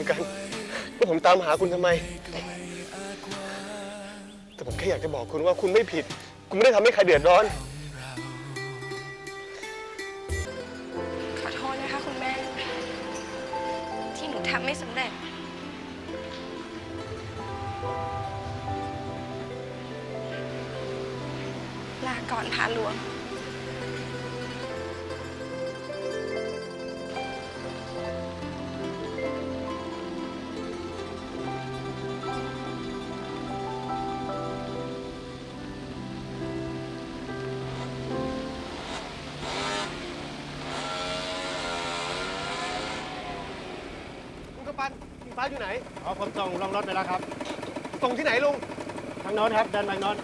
มือนกันว่าผมตามหาคุณทำไม แต่ผมแค่อยากจะบอกคุณว่าคุณไม่ผิด คุณไม่ได้ทำให้ใครเดือดร้อน ขอโทษนะคะคุณแม่ ที่หนูทำไม่สำเร็จ ลาก่อนพาหลวง คุณกำปั้นสีฟ้าอยู่ไหนเอาผมส่งลงรถไปแล้วครับ ส่งที่ไหนลุง ทางโน้นครับเดินไปโน้น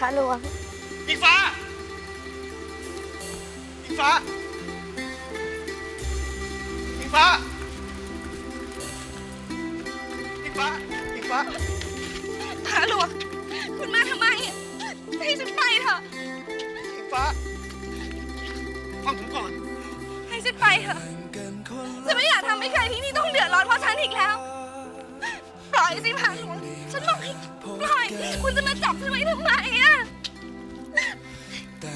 พาหลวงอีฟ้าอีฟ้าอีฟ้าอีฟ้าอีฟ้าพาหลวง คุณมาทำไมอะให้ฉันไปเถอะอีฟ้า ฟังผมก่อน ให้ฉันไปเถอะ ฉันไม่อยากทำให้ใครที่นี่ต้องเดือดร้อนเพราะฉันอีกแล้ว ปล่อยสิพาหลวง ฉันบอกให้ปล่อย คุณจะมาจับฉันไว้ทำไมอะ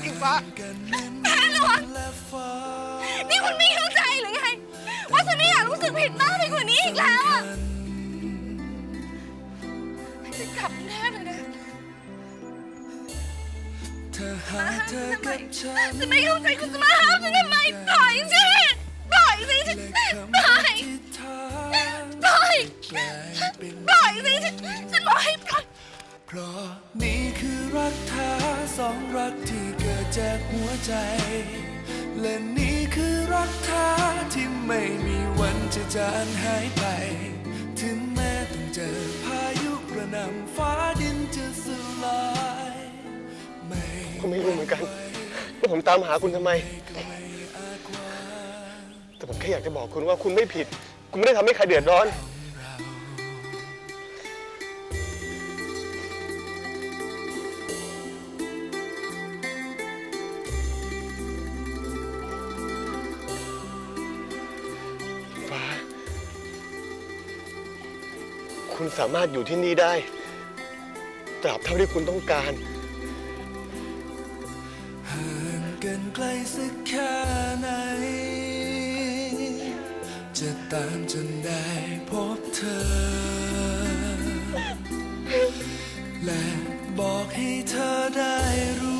อีฟ้าพาหลวงนี่คุณไม่เข้าใจหรือไง ว่าฉันไม่อยากรู้สึกผิดมากไปกว่านี้อีกแล้วอะให้ฉันกลับแน่เลยนะเธอหาเธอกับฉันฉันไม่เข้าใจคุณจะมาห้ามฉันทำไมปล่อยสิปล่อยสิฉันและปคำล่อออย ราะนี่คือรักแท้สองรักที่เกิดจากหัวใจ และนี่คือรักแท้ที่ไม่มีวันจะจางหายไป ถึงแม้ต้องเจอพายุกระหน่ำฟ้าดินจะสลายไม่ผมไม่รู้เหมือนกันว่าผมตามหาคุณทำไม แต่ผมแค่อยากจะบอกคุณว่าคุณไม่ผิด คุณไม่ได้ทำให้ใครเดือดร้อน คุณสามารถอยู่ที่นี่ได้ ตราบเท่าที่คุณต้องการ ห่างกันไกลสักแค่ไหน จะตามจนได้พบเธอ และบอกให้เธอได้รู้